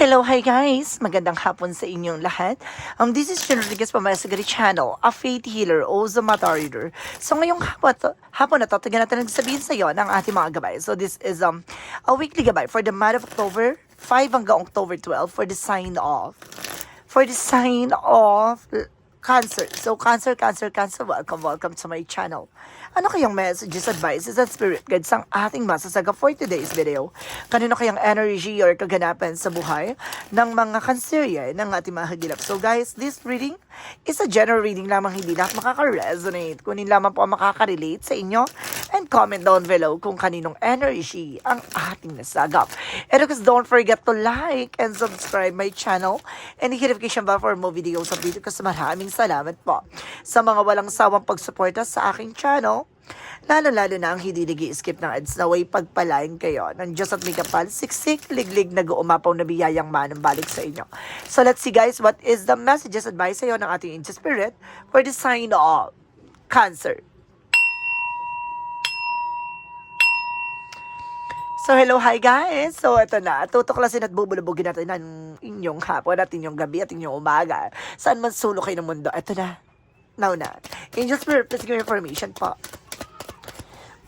Hello, hi guys! Magandang hapon sa inyong lahat. Um, this is Jen Rodriguez my Sagari Channel, a faith healer, also mata reader. So ngayong hapon, hapon na to, tignan natin nagsabihin sa iyo ng ating mga gabay. So this is um a weekly gabay for the month of October 5 hanggang October 12 for the sign of for the sign of Cancer. So, Cancer, Cancer, Cancer, welcome, welcome to my channel. Ano kayang messages, advices, at spirit guides ang ating masasaga for today's video? Kanino kayang energy or kaganapan sa buhay ng mga Cancerian ng ating mga hagilap? So guys, this reading is a general reading lamang hindi lahat makaka-resonate. Kunin lamang po ang makaka-relate sa inyo and comment down below kung kaninong energy ang ating nasagap. And of course, don't forget to like and subscribe my channel and hit notification bell for more videos update kasi maraming salamat po sa mga walang sawang pagsuporta sa aking channel. Lalo-lalo na ang hindi nag skip ng ads na way pagpalain kayo ng Diyos at may siksik, liglig, nag-uumapaw na biyayang manang balik sa inyo. So let's see guys, what is the messages advice sa iyo ng ating angel spirit for the sign of Cancer? So, hello, hi guys! So, ito na. Tutuklasin at bubulubugin natin ang inyong hapon at inyong gabi at inyong umaga. Saan man sulok kayo ng mundo. Ito na. Now na. Angel Spirit, please give me information po.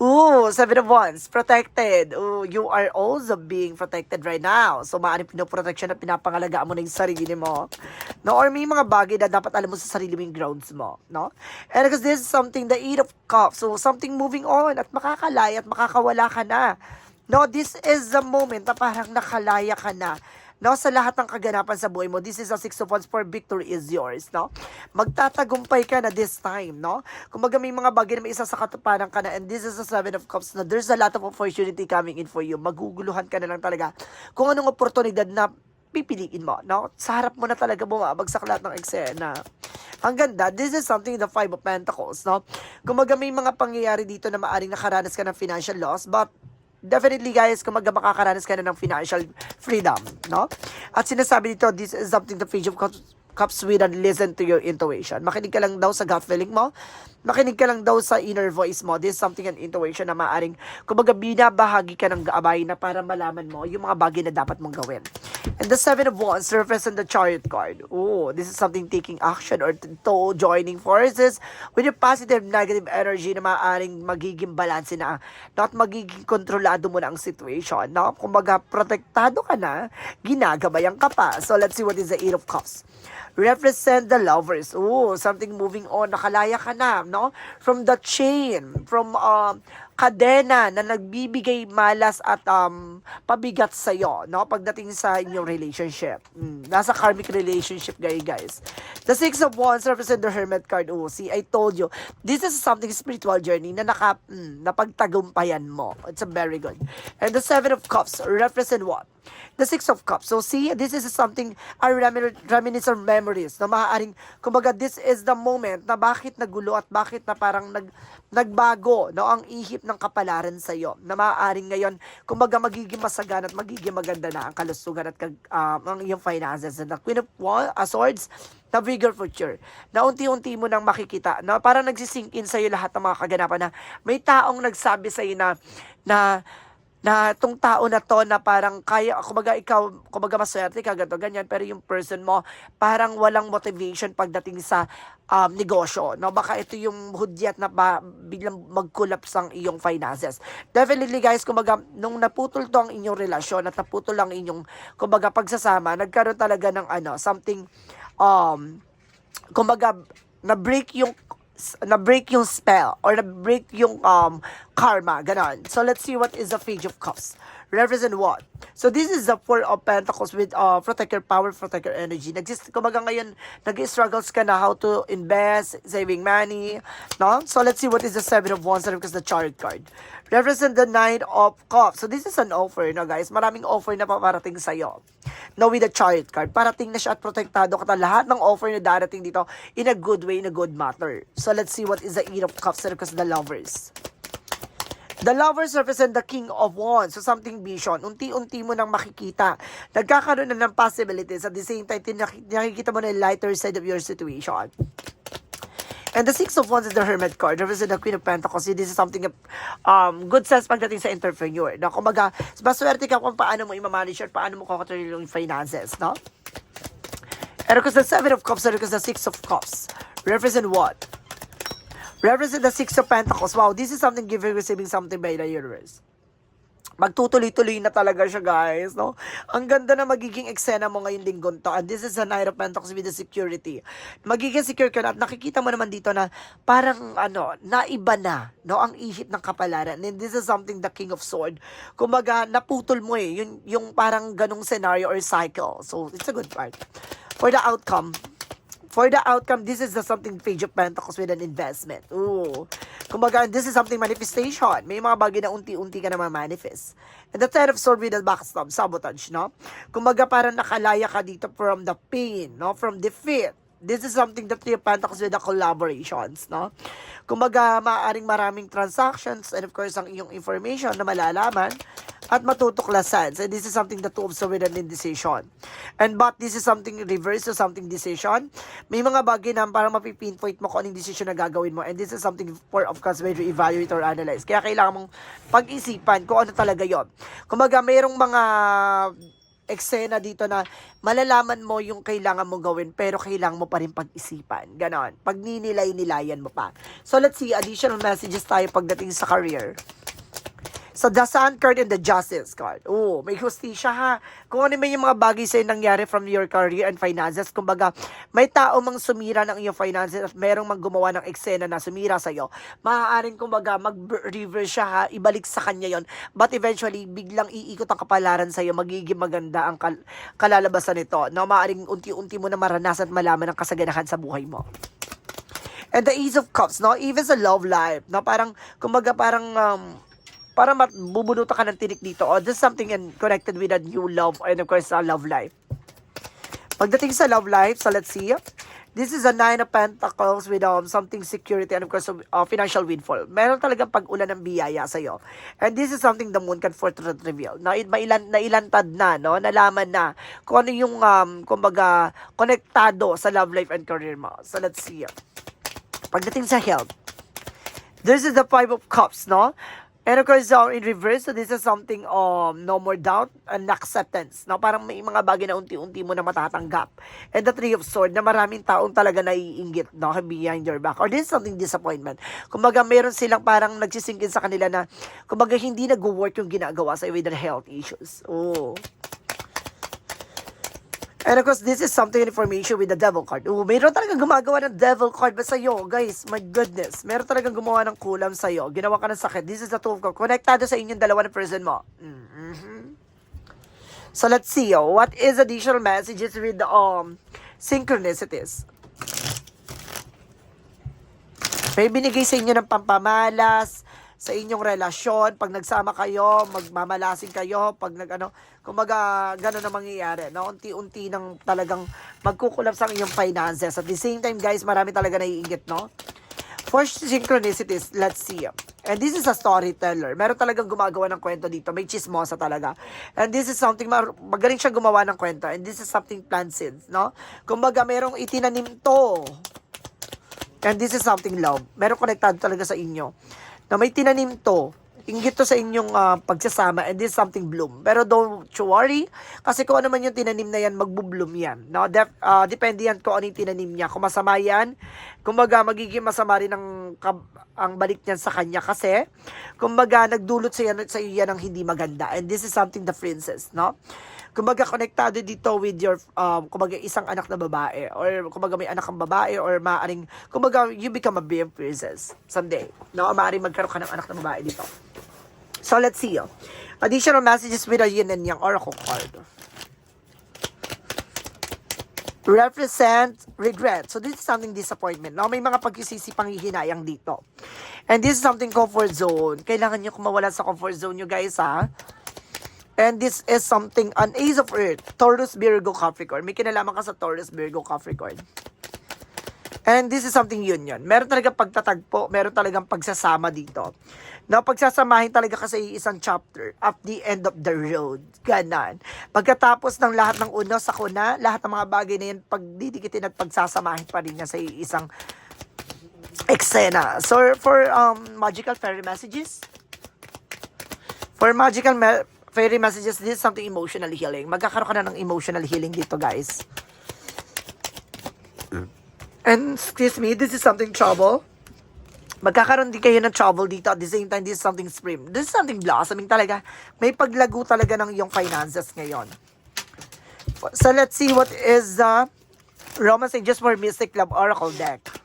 Ooh, Seven of Wands, protected. Ooh, you are also being protected right now. So, maaaring pinoprotection at pinapangalagaan mo na yung sarili mo. No? Or may mga bagay na dapat alam mo sa sarili mo yung grounds mo. No? And because this is something, the Eight of Cups. So, something moving on at makakalaya at makakawala ka na. No, this is the moment na parang nakalaya ka na. No, sa lahat ng kaganapan sa buhay mo, this is a six of wands for victory is yours, no? Magtatagumpay ka na this time, no? Kung may mga bagay na may isa sa katuparan ka na, and this is a seven of cups na there's a lot of opportunity coming in for you. Maguguluhan ka na lang talaga kung anong oportunidad na pipiliin mo, no? Sa harap mo na talaga bumabagsak lahat ng eksena. Ang ganda, this is something the Five of Pentacles, no? Kung may mga pangyayari dito na maaring nakaranas ka ng financial loss, but definitely guys, kung magka makakaranas ka na ng financial freedom, no? At sinasabi dito, this is something the page of with and listen to your intuition. Makinig ka lang daw sa gut feeling mo. Makinig ka lang daw sa inner voice mo. This is something an intuition na maaring, kumbaga binabahagi ka ng gaabay na para malaman mo yung mga bagay na dapat mong gawin. And the Seven of Wands represent the Chariot card. Oh, this is something taking action or to joining forces with your positive, negative energy na maaaring magiging balanse na not magiging kontrolado mo na ang situation. No? Kumbaga, protektado ka na, ginagabayan ka pa. So, let's see what is the Eight of Cups represent the lovers. Oh, something moving on. Nakalaya ka na, no? From the chain, from uh, kadena na nagbibigay malas at um, pabigat sa iyo, no? Pagdating sa inyong relationship. Mm, nasa karmic relationship, guys, guys. The Six of Wands represent the Hermit card. Oh, see, I told you. This is something spiritual journey na naka, mm, napagtagumpayan mo. It's a very good. And the Seven of Cups represent what? The Six of Cups. So see, this is something, a remin- reminiscent memories na maaaring, kumbaga, this is the moment na bakit nagulo at bakit na parang nag, nagbago no, ang ihip ng kapalaran sa iyo. Na maaaring ngayon, kumbaga, magiging masagan at magiging maganda na ang kalusugan at kag, um, ang iyong finances. And the Queen of uh, Swords, na bigger future. Na unti-unti mo nang makikita na parang nagsisink in sa iyo lahat ng mga kaganapan na may taong nagsabi sa iyo na na na tong tao na to na parang kaya, kumaga ikaw, kumaga maswerte ka, ganito, ganyan, pero yung person mo, parang walang motivation pagdating sa um, negosyo, no? Baka ito yung hudyat na ba, biglang mag-collapse ang iyong finances. Definitely guys, kumaga, nung naputol to ang inyong relasyon at naputol ang inyong, kumaga, pagsasama, nagkaroon talaga ng ano, something, um, kumbaga, na-break yung na-break yung spell or na-break yung um, karma, ganon. So, let's see what is the Page of Cups. Represent what? So, this is the Four of Pentacles with uh, protect your power, protect your energy. Nagsist, kumaga ngayon, nag-struggles ka na how to invest, saving money, no? So, let's see what is the Seven of Wands because the Chariot card. Represent the Nine of Cups. So, this is an offer, no, guys? Maraming offer na paparating sa'yo. No, with the Chariot card. Parating na siya at protektado ka na lahat ng offer na darating dito in a good way, in a good matter. So, let's see what is the Eight of Cups because the Lovers. The lovers represent the king of wands. So something vision. Unti-unti mo nang makikita. Nagkakaroon na ng possibilities. At the same time, nakikita mo na yung lighter side of your situation. And the Six of Wands is the Hermit card. Represent the Queen of Pentacles. This is something um, good sense pagdating sa entrepreneur. No? Kumbaga, maswerte ka kung paano mo i-manage paano mo kukontrol yung finances. No? And because the Seven of Cups and because the Six of Cups represent what? Represent the Six of Pentacles. Wow, this is something giving, receiving something by the universe. Magtutuloy-tuloy na talaga siya, guys, no? Ang ganda na magiging eksena mo ngayon linggon to. And this is a Knight of Pentacles with the security. Magiging secure ka na at nakikita mo naman dito na parang, ano, naiba na, no? Ang ihip ng kapalaran. And this is something the King of Sword. Kumbaga, naputol mo eh. Yung, yung parang ganong scenario or cycle. So, it's a good part. For the outcome, For the outcome, this is the something page of pentacles with an investment. Ooh. Kumbaga, this is something manifestation. May mga bagay na unti-unti ka na manifest. And the ten of sword with the backstab, sabotage, no? Kumbaga, parang nakalaya ka dito from the pain, no? From defeat. This is something that three of pentacles with the collaborations, no? Kumbaga, maaaring maraming transactions and of course, ang iyong information na malalaman at matutuklasan. So, this is something that to observe an indecision. And but this is something reverse to something decision. May mga bagay na parang mapipinpoint mo kung anong decision na gagawin mo. And this is something for of course way to evaluate or analyze. Kaya kailangan mong pag-isipan kung ano talaga yon. Kumaga, mayroong mga eksena dito na malalaman mo yung kailangan mo gawin pero kailangan mo pa rin pag-isipan. Ganon. Pag ninilay-nilayan mo pa. So let's see, additional messages tayo pagdating sa career. So, the Sun card and the Justice card. Oh, may hustisya ha. Kung ano man yung mga bagay sa'yo nangyari from your career and finances, kumbaga, may tao mang sumira ng iyong finances at merong mang gumawa ng eksena na sumira sa'yo, maaaring kumbaga, mag-reverse siya ha, ibalik sa kanya yon But eventually, biglang iikot ang kapalaran sa'yo, magiging maganda ang kal- kalalabasan nito. No, maaaring unti-unti mo na maranasan at malaman ang kasaganahan sa buhay mo. And the Ace of Cups, no? Even sa love life, no? Parang, kumbaga, parang, um, para mabubunutan ka ng tinik dito. Oh, there's something in, connected with a new love and of course, sa love life. Pagdating sa love life, so let's see. This is a Nine of Pentacles with um, something security and of course uh, financial windfall. Meron talagang pag-ulan ng biyaya sa iyo. And this is something the moon can fortune reveal. Na mailan nailantad na, no? Nalaman na kung ano yung um kumbaga konektado sa love life and career mo. So let's see. Pagdating sa health, this is the Five of Cups, no? And of course, uh, in reverse, so this is something um, no more doubt and acceptance. No? Parang may mga bagay na unti-unti mo na matatanggap. And the Three of Swords, na maraming taong talaga naiinggit no? behind your back. Or this is something disappointment. Kumbaga, meron silang parang nagsisingkin sa kanila na, kumbaga, hindi nag-work yung ginagawa sa with their health issues. Oh. And of course, this is something information with the devil card. Oh, meron talagang gumagawa ng devil card ba sa'yo? Guys, my goodness. Meron talagang gumawa ng kulam sa'yo. Ginawa ka ng sakit. This is the two of cards. Konektado sa inyong dalawa na person mo. Mhm. So, let's see. Oh, what is additional messages with the um, synchronicities? May binigay sa inyo ng pampamalas, sa inyong relasyon, pag nagsama kayo, magmamalasin kayo, pag nag ano, kumbaga gano'n na mangyayari, no? Unti-unti nang talagang magkukulap sa inyong finances. At the same time, guys, marami talaga naiingit, no? For synchronicities, let's see. And this is a storyteller. Meron talagang gumagawa ng kwento dito. May chismosa talaga. And this is something, magaling siya gumawa ng kwento. And this is something plant seeds, no? Kumbaga, merong itinanim to. And this is something love. Meron konektado talaga sa inyo na may tinanim to, inggit to sa inyong ah, pagsasama and this is something bloom. Pero don't you worry, kasi kung ano man yung tinanim na yan, magbubloom yan. No? Def, ah, depende yan kung ano yung tinanim niya. Kung masama yan, kumbaga magiging masama rin ang, ang balik niyan sa kanya kasi kumbaga nagdulot sa, yan, sa iyo yan ng hindi maganda. And this is something the princess, no? Kumbaga konektado dito with your um, kumbaga isang anak na babae or kumbaga may anak kang babae or maaring kumbaga you become a BM princess someday. No, maaring magkaroon ka ng anak na babae dito. So let's see. Oh. Additional messages with a yin and yang oracle card. Represent regret. So this is something disappointment. No, may mga pagkisisi panghihinayang dito. And this is something comfort zone. Kailangan nyo kumawala sa comfort zone nyo guys ha. And this is something, an Ace of Earth, Taurus, Virgo, Capricorn. May kinalaman ka sa Taurus, Virgo, Capricorn. And this is something union. Meron talagang pagtatagpo, meron talagang pagsasama dito. Na pagsasamahin talaga kasi isang chapter at the end of the road. Ganon. Pagkatapos ng lahat ng uno sa kuna, lahat ng mga bagay na yan, pagdidikitin at pagsasamahin pa rin niya sa isang eksena. So, for um, magical fairy messages, for magical me- fairy messages, this is something emotional healing. Magkakaroon ka na ng emotional healing dito, guys. And, excuse me, this is something trouble. Magkakaroon din kayo ng trouble dito. At the same time, this is something spring. This is something blossoming talaga. May paglago talaga ng iyong finances ngayon. So, let's see what is the Romance Angels for Mystic Love Oracle deck.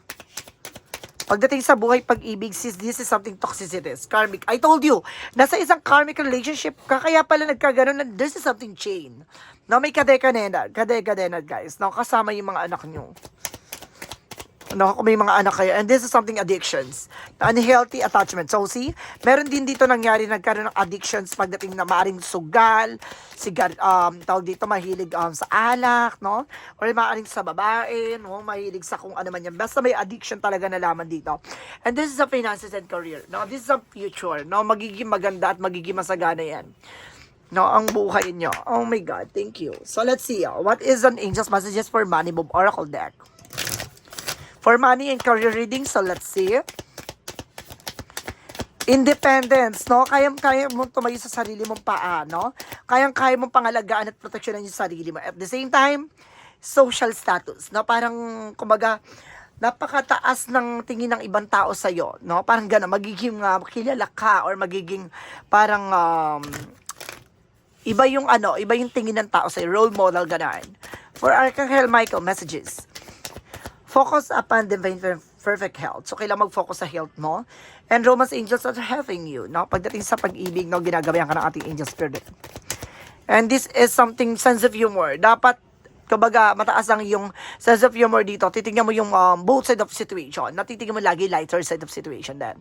Pagdating sa buhay pag-ibig, sis, this is something toxicities, karmic. I told you, nasa isang karmic relationship ka, kaya pala nagkaganon na this is something chain. No, may kadeka-nenad, kadeka-nenad, guys. No, kasama yung mga anak nyo. No, kung may mga anak kayo. And this is something addictions. Unhealthy attachment. So, see, meron din dito nangyari, nagkaroon ng addictions pagdating na maaring sugal, sigar, um, tawag dito, mahilig um, sa alak, no? Or maaring sa babae, no? Mahilig sa kung ano man yan. Basta may addiction talaga na laman dito. And this is a finances and career. No? This is a future. No? Magiging maganda at magiging masagana yan. No, ang buhay nyo. Oh my God, thank you. So, let's see. uh, What is an angel's messages for Money Bob Oracle deck? For money and career reading, so let's see. Independence, no? Kayang-kaya mo tumayo sa sarili mong paa, no? Kayang-kaya mong pangalagaan at proteksyonan yung sarili mo. At the same time, social status, no? Parang, kumbaga, napakataas ng tingin ng ibang tao sa'yo, no? Parang gano'n, magiging uh, kilala ka or magiging parang um, iba yung ano, iba yung tingin ng tao sa'yo, role model, gano'n. For Archangel Michael, messages focus upon divine per- perfect health. So, kailangan mag-focus sa health mo. And Romance angels are helping you, no? Pagdating sa pag-ibig, no, ginagabayan ka ng ating angel spirit. And this is something sense of humor. Dapat, kabaga, mataas ang yung sense of humor dito. Titingnan mo yung um, both side of situation. Natitingnan mo lagi lighter side of situation then.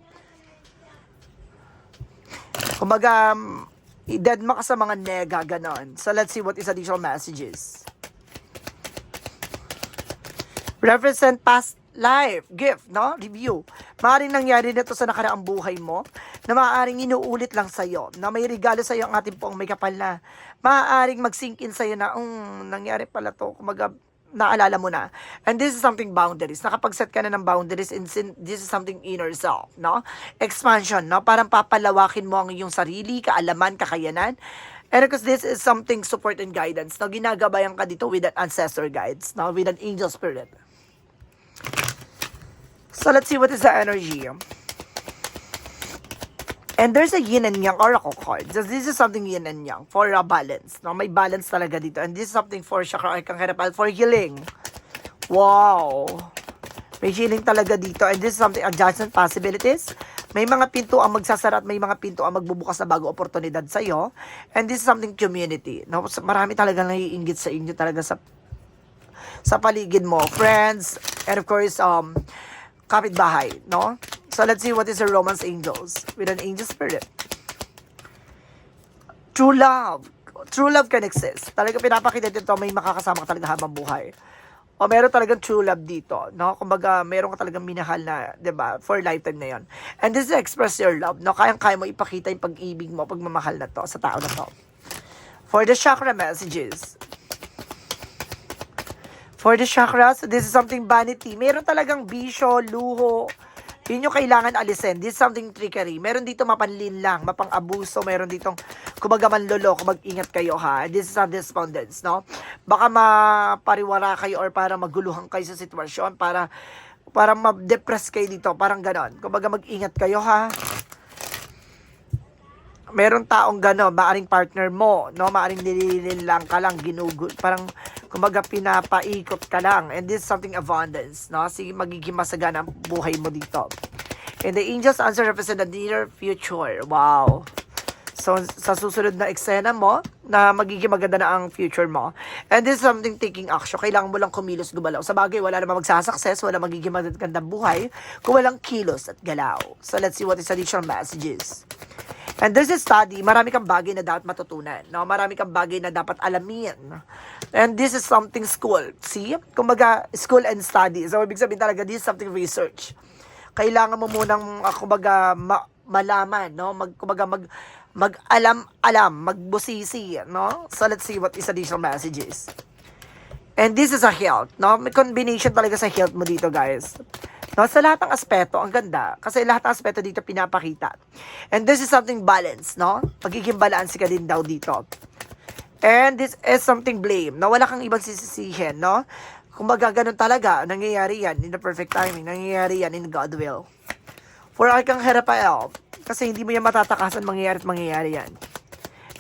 Kumbaga, um, i-dead ka sa mga nega, ganon. So, let's see what is additional messages represent past life, gift, no? Review. Maaring nangyari na to sa nakaraang buhay mo na maaaring inuulit lang sa'yo, na may regalo sa'yo ang ating pong may kapal na maaaring mag-sink in sa'yo na, um, nangyari pala to, kumaga, naalala mo na. And this is something boundaries. Nakapag-set ka na ng boundaries and this is something inner self, no? Expansion, no? Parang papalawakin mo ang iyong sarili, kaalaman, kakayanan. And because this is something support and guidance, no? Ginagabayan ka dito with an ancestor guides, no? With an angel spirit. So let's see what is the energy. And there's a yin and yang oracle card. So this is something yin and yang for a balance. No, may balance talaga dito. And this is something for chakra arcang herapal for healing. Wow. May healing talaga dito. And this is something adjustment possibilities. May mga pinto ang magsasara at may mga pinto ang magbubukas na bago oportunidad sa iyo. And this is something community. No, marami talaga naiinggit sa inyo talaga sa sa paligid mo, friends, and of course, um, kapitbahay, no? So let's see what is the romance angels with an angel spirit. True love. True love can exist. Talaga pinapakita dito may makakasama ka talaga habang buhay. O meron talagang true love dito, no? Kumbaga, meron ka talagang minahal na, 'di ba? For lifetime na 'yon. And this is express your love, no? Kayang-kaya mo ipakita yung pag-ibig mo, pagmamahal na to sa tao na to. For the chakra messages, For the chakras, this is something vanity. Meron talagang bisyo, luho. Yun yung kailangan alisin. This is something trickery. Meron dito mapanlin lang, mapang-abuso. Meron ditong, kumaga manloloko, mag-ingat kayo ha. This is a despondence, no? Baka mapariwara kayo or para maguluhan kayo sa sitwasyon, para para ma-depress kayo dito, parang ganon. Kumbaga mag-ingat kayo ha meron taong gano'n, maaring partner mo, no? Maaring nililin lang ka lang, ginugol, parang, kumbaga, pinapaikot ka lang. And this is something abundance, no? Sige, magiging masagana ang buhay mo dito. And the angels answer represent the near future. Wow. So, sa susunod na eksena mo, na magiging maganda na ang future mo. And this is something taking action. Kailangan mo lang kumilos gumalaw. Sa bagay, wala namang magsasucess, wala magiging magandang buhay kung walang kilos at galaw. So, let's see what is additional messages. And there's a study, marami kang bagay na dapat matutunan. No? Marami kang bagay na dapat alamin. And this is something school. See? Kumbaga, school and study. So, ibig sabihin talaga, this is something research. Kailangan mo munang, uh, kumbaga, ma- malaman, no? Mag, kumbaga, mag, mag-alam-alam, magbusisi, no? So, let's see what is additional messages. And this is a health, no? May combination talaga sa health mo dito, guys. No, sa lahat ng aspeto, ang ganda. Kasi lahat ng aspeto dito pinapakita. And this is something balance, no? Pagiging balance ka din daw dito. And this is something blame, na wala kang ibang sisisihin, no? Kung ganun talaga, nangyayari yan in the perfect timing, nangyayari yan in God will. For kang Herapael, kasi hindi mo yan matatakasan, mangyayari at mangyayari yan.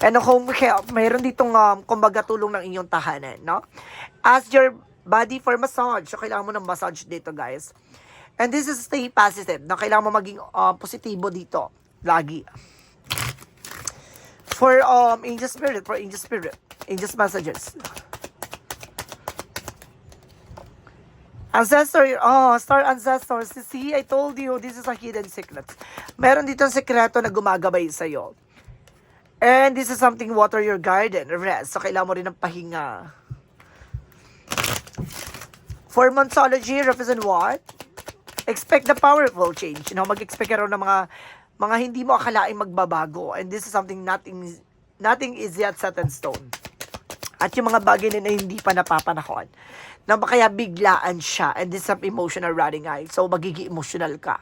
And home help, mayroon ditong um, kumbaga tulong ng inyong tahanan, no? Ask your body for massage. So, kailangan mo ng massage dito, guys. And this is stay positive, na kailangan mo maging uh, positibo dito, lagi. For um, angel spirit, for angel spirit, angels messages. Ancestor, oh, star ancestor. See, I told you, this is a hidden secret. Meron dito ang sekreto na gumagabay sa'yo. And this is something water your garden, rest. So, kailangan mo rin ng pahinga. For Monsology, represent what? Expect the powerful change. You know, mag-expect ka ng mga mga hindi mo akalaing magbabago. And this is something nothing nothing is yet set in stone. At yung mga bagay na hindi pa napapanahon. Na kaya biglaan siya. And this is some emotional running eye. So, magiging emotional ka.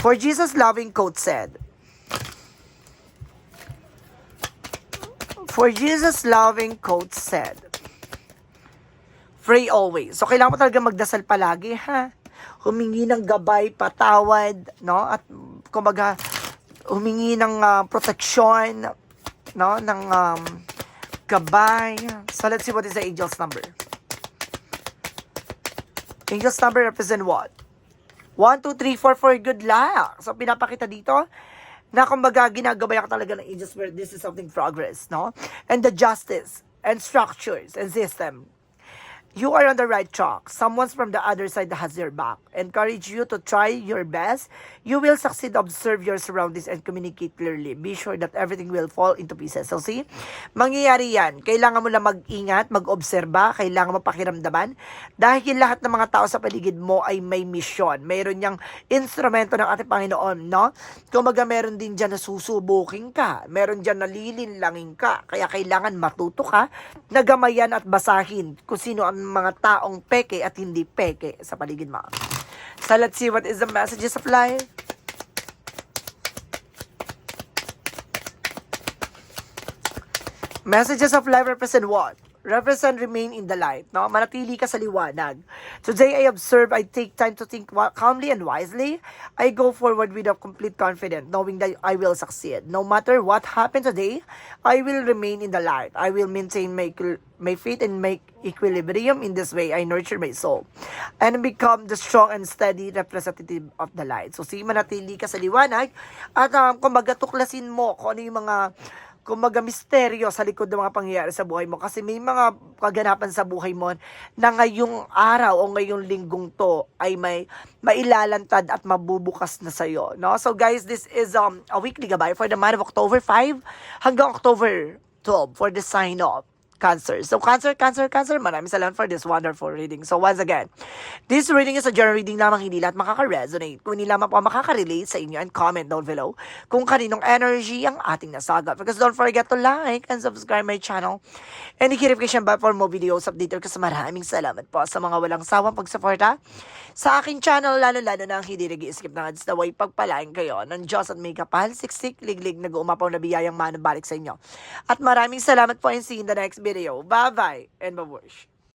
For Jesus' loving quote said, For Jesus' loving quote said, Pray always. So, kailangan mo talaga magdasal palagi, ha? Humingi ng gabay, patawad, no? At, kumbaga, humingi ng ah, proteksyon, no? Ng um, gabay. So, let's see what is the angel's number. Angel's number represent what? 1, 2, 3, 4, 4, good luck. So, pinapakita dito na kumbaga ginagabay ka talaga ng angels where this is something progress, no? And the justice and structures and system you are on the right track. Someone from the other side has your back. Encourage you to try your best. You will succeed. Observe your surroundings and communicate clearly. Be sure that everything will fall into pieces. So see, mangyayari yan. Kailangan mo lang mag-ingat, mag-obserba, kailangan mo pakiramdaman. Dahil lahat ng mga tao sa paligid mo ay may misyon. Mayroon niyang instrumento ng ating Panginoon, no? Kumaga meron din dyan na susubukin ka. Meron dyan na lilinlangin ka. Kaya kailangan matuto ka, nagamayan at basahin kung sino ang mga taong peke at hindi peke sa paligid mo. So let's see what is the messages of life. Messages of life represent what? Represent remain in the light, no? Manatili ka sa liwanag. Today I observe, I take time to think calmly and wisely. I go forward with a complete confidence, knowing that I will succeed. No matter what happened today, I will remain in the light. I will maintain my my faith and make equilibrium in this way. I nurture my soul and become the strong and steady representative of the light. So, sige, manatili ka sa liwanag at um, kumbaga tuklasin mo kung ano yung mga kumbaga misteryo sa likod ng mga pangyayari sa buhay mo kasi may mga kaganapan sa buhay mo na ngayong araw o ngayong linggong to ay may mailalantad at mabubukas na sa'yo. No? So guys, this is um, a weekly gabay for the month of October 5 hanggang October 12 for the sign off. Cancer. So, Cancer, Cancer, Cancer, maraming salamat for this wonderful reading. So, once again, this reading is a general reading lamang hindi lahat makaka-resonate. Kung hindi lamang po makaka-relate sa inyo and comment down below kung kaninong energy ang ating nasagot. Because don't forget to like and subscribe my channel and i-notification bell for more videos updated kasi maraming salamat po sa mga walang sawang pagsuporta sa aking channel, lalo-lalo na ang hindi nag-skip ng ads na way pagpalain kayo ng Diyos at may kapal, siksik, liglig, nag-uumapaw na biyayang manabalik sa inyo. At maraming salamat po and see you in the next. video. Bye-bye and mabush.